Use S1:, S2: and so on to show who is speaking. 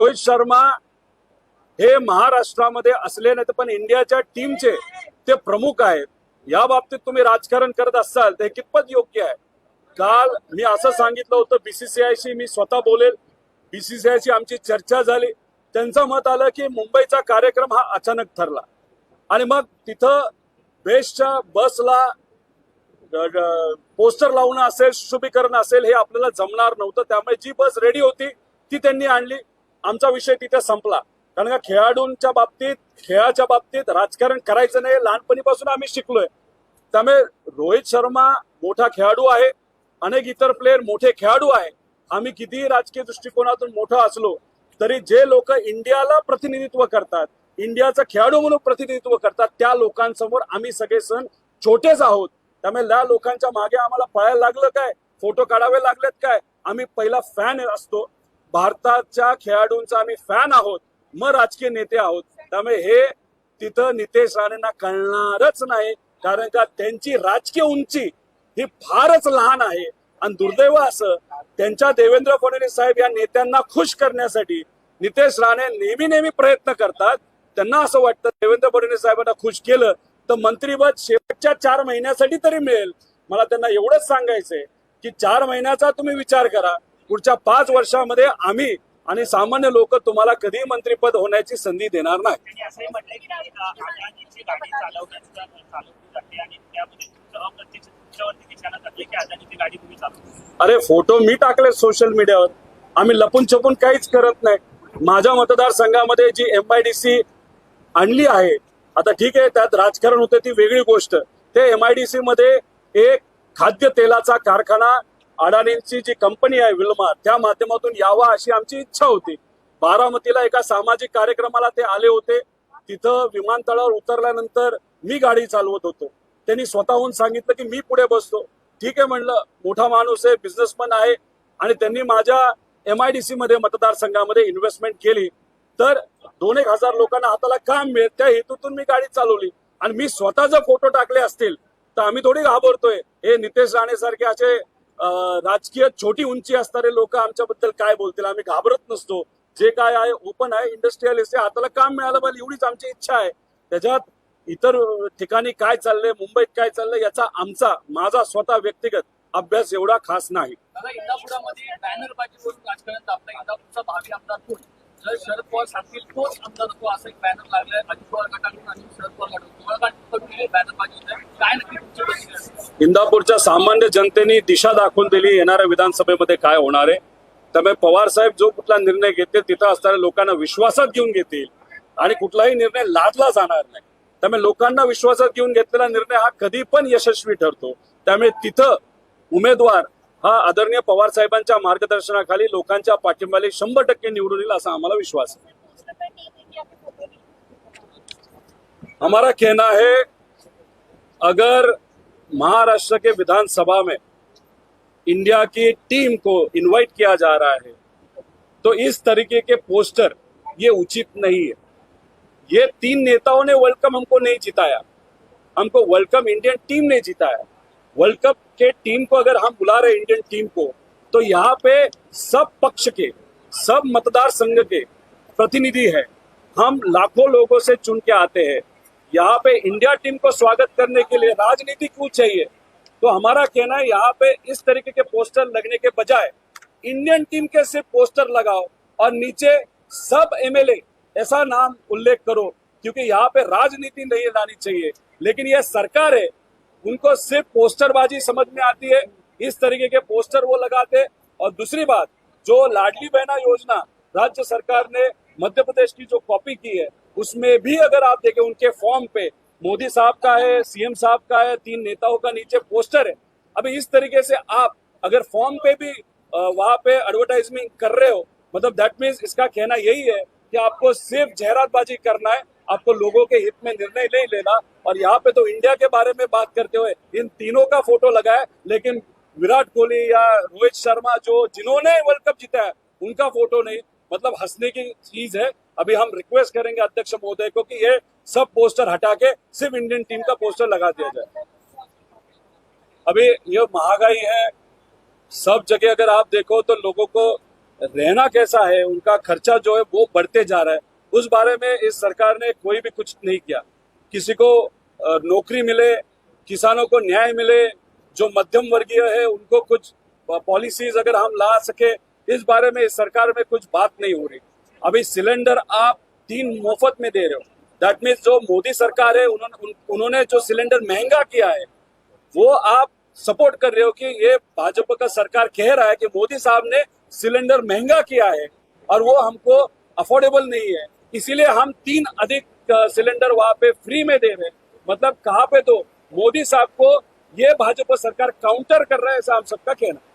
S1: रोहित शर्मा हे महाराष्ट्रामध्ये असले नाही तर पण इंडियाच्या टीमचे ते प्रमुख आहेत. या बाबतीत तुम्ही राजकारण करत असाल ते कितपत योग्य आहे? काल मी असं सांगितलं होतं बीसीसीआयशी मी स्वतः बोलेल. बीसीसीआयशी आमची चर्चा झाली. त्यांचं मत आलं की मुंबईचा कार्यक्रम हा अचानक ठरला. आणि मग तिथं बेस्टच्या बसला पोस्टर लावणं असेल शुभीकरण असेल हे आपल्याला जमणार नव्हतं. त्यामुळे जी बस रेडी होती ती त्यांनी आणली. आमचा विषय तिथे संपला. कारण का खेळाडूंच्या बाबतीत खेळाच्या बाबतीत राजकारण करायचं नाही लहानपणीपासून आम्ही शिकलोय. त्यामुळे रोहित शर्मा मोठा खेळाडू आहे अनेक इतर प्लेयर मोठे खेळाडू आहे. आम्ही कितीही राजकीय दृष्टिकोनातून मोठं असलो तरी जे लोक इंडियाला प्रतिनिधित्व करतात इंडियाचा खेळाडू म्हणून प्रतिनिधित्व करतात त्या लोकांसमोर आम्ही सगळे सण छोटेच आहोत. त्यामुळे त्या लोकांच्या मागे आम्हाला पळायला लागलं काय? फोटो काढावे लागलेत काय? आम्ही पहिला फॅन असतो. भारताच्या खेळाडूंचा आम्ही फॅन आहोत. मग राजकीय नेते आहोत. त्यामुळे हे तिथं नितेश राणेंना कळणारच नाही. कारण का त्यांची राजकीय उंची ही फारच लहान आहे. आणि दुर्दैव असं त्यांच्या देवेंद्र फडणवीस साहेब या नेत्यांना खुश करण्यासाठी नितेश राणे नेहमी नेहमी प्रयत्न करतात. त्यांना असं वाटतं देवेंद्र फडणवीस साहेबांना खुश केलं तर मंत्रीपद शेवटच्या चार महिन्यासाठी तरी मिळेल. मला त्यांना एवढंच सांगायचंय की चार महिन्याचा तुम्ही विचार करा. पुढच्या पाच वर्षामध्ये आम्ही आणि सामान्य लोक तुम्हाला कधीही मंत्रीपद होण्याची संधी देणार नाही. अरे फोटो मी टाकले सोशल मीडियावर आम्ही लपून छपून काहीच करत नाही. माझ्या मतदारसंघामध्ये G M I D C आणली आहे आता ठीक आहे त्यात राजकारण होते ती वेगळी गोष्ट. ते एम आय डी सी मध्ये एक खाद्य तेलाचा कारखाना अडाणींची जी कंपनी आहे विल्मा त्या माध्यमातून यावा अशी आमची इच्छा होती. बारामतीला एका सामाजिक कार्यक्रमाला ते आले होते. तिथं विमानतळावर उतरल्यानंतर मी गाडी चालवत होतो. त्यांनी स्वतःहून सांगितलं की मी पुढे बसतो. ठीक आहे म्हणलं मोठा माणूस आहे बिझनेसमॅन आहे. आणि त्यांनी माझ्या एम आय डी सी मध्ये मतदारसंघामध्ये इन्व्हेस्टमेंट केली. तर दोन एक हजार लोकांना हाताला काम मिळेल त्या हेतूतून मी गाडी चालवली. आणि मी स्वतः जर फोटो टाकले असतील तर आम्ही थोडी घाबरतोय. हे नितेश राणे सारखे असे राजकीय छोटी उंची असणारे लोक आमच्याबद्दल काय बोलतील? आम्ही घाबरत नसतो. जे काय आहे ओपन आहे इंडस्ट्रियलिस्ट आहे हाताला काम मिळालं पाहिजे एवढीच आमची इच्छा आहे. त्याच्यात इतर ठिकाणी काय चाललंय मुंबईत काय चाललंय याचा आमचा माझा स्वतः व्यक्तिगत अभ्यास एवढा खास नाही.
S2: जर शरद पवार सांगतील तोच आमदार होतो असं एक बॅनर लागलाय अजित पवार गटाकडून आणि शरद पवार गटाकडून. बॅनर बाजी काय नक्की तुमची
S1: इंदापूरच्या सामान्य जनतेने दिशा दाखवून दिली येणाऱ्या विधानसभेमध्ये काय होणार आहे? त्यामुळे पवार साहेब जो कुठला निर्णय घेतील तिथं असणाऱ्या लोकांना विश्वासात घेऊन घेतील. आणि कुठलाही निर्णय लादला जाणार नाही. त्यामुळे लोकांना विश्वासात घेऊन घेतलेला निर्णय हा कधी पण यशस्वी ठरतो. त्यामुळे तिथं उमेदवार हा आदरणीय पवार साहेबांच्या मार्गदर्शनाखाली लोकांच्या पाठिंब्याला शंभर टक्के विश्वास हमारा कहना है, अगर महाराष्ट्र के विधानसभा में इंडिया की टीम को इनवाइट किया जा रहा है तो इस तरीके के पोस्टर ये उचित नहीं है। ये तीन नेताओं ने वर्ल्ड कप हमको नहीं जिताया। हमको वर्ल्ड कप इंडियन टीम ने जिताया। वर्ल्ड कप के टीम को अगर हम बुला रहे इंडियन टीम को तो यहाँ पे सब पक्ष के, सब मतदार संघ के प्रतिनिधि है। हम लाखों लोगों से चुन के आते हैं। यहाँ पे इंडिया टीम को स्वागत करने के लिए राजनीति क्यों चाहिए? तो हमारा कहना है, यहाँ पे इस तरीके के पोस्टर लगने के बजाय इंडियन टीम के सिर्फ़ पोस्टर लगाओ और नीचे सब एमएलए, ऐसा नाम उल्लेख करो, क्योंकि यहाँ पे राजनीति नहीं लानी चाहिए। लेकिन यह सरकार है उनको सिर्फ़ पोस्टरबाजी समझ में आती है, इस तरीके के पोस्टर वो लगाते और दूसरी बात, जो लाडली बहना योजना राज्य सरकार ने मध्य प्रदेश की जो कॉपी की है, उसमें भी अगर आप देखें, उनके फॉर्म पे मोदी साहब का है, सीएम साहब का है, तीन नेताओं का नीचे पोस्टर है। अभी इस तरीके से आप अगर फॉर्म पे भी वहाँ पे एडवर्टाइजमेंट कर रहे हो मतलब दैट मीन्स इसका कहना यही है कि आपको सिर्फ़ जहरातबाजी करना है आपको लोगों के हित में निर्णय नहीं लेना। और यहाँ पे तो इंडिया के बारे में बात करते हुए इन तीनों का फ़ोटो लगा है लेकिन विराट कोहली या रोहित शर्मा जो जिन्होंने वर्ल्ड कप जीता है, उनका फ़ोटो नहीं। मतलब हंसने की चीज़ है। अभी हम रिक्वेस्ट करेंगे अध्यक्ष महोदय को कि ये सब पोस्टर हटा के सिर्फ़ इंडियन टीम का पोस्टर लगा दिया जाए। अभी ये महँगाई है। सब जगह अगर आप देखो तो लोगों को रहना कैसा है, उनका खर्चा जो है वो बढ़ते जा रहा है। उस बारे में इस सरकार ने कोई भी कुछ नहीं किया। किसी को नौकरी मिले, किसानों को न्याय मिले, जो मध्यम वर्गीय है, उनको कुछ पॉलिसीज़ अगर हम ला सके, इस बारे में इस सरकार में कुछ बात नहीं हो रही। अभी सिलेंडर आप तीन मुफ़्त में दे रहे हो। दैट मीन्स जो मोदी सरकार है, उन्होंने, उन- उन्होंने जो सिलेंडर महँगा किया है, वो आप सपोर्ट कर रहे हो कि ये भाजपा का सरकार कह रहा है कि मोदी साहब ने सिलेंडर महँगा किया है और वो हमको अफोर्डेबल नहीं है। इसीलिए हम तीन अधिक सिलेंडर वहां पे फ्री में दे रहे हैं मतलब कहाँ पे तो मोदी साहब को ये भाजपा सरकार काउंटर कर रहा है ऐसा हम सबका कहना है।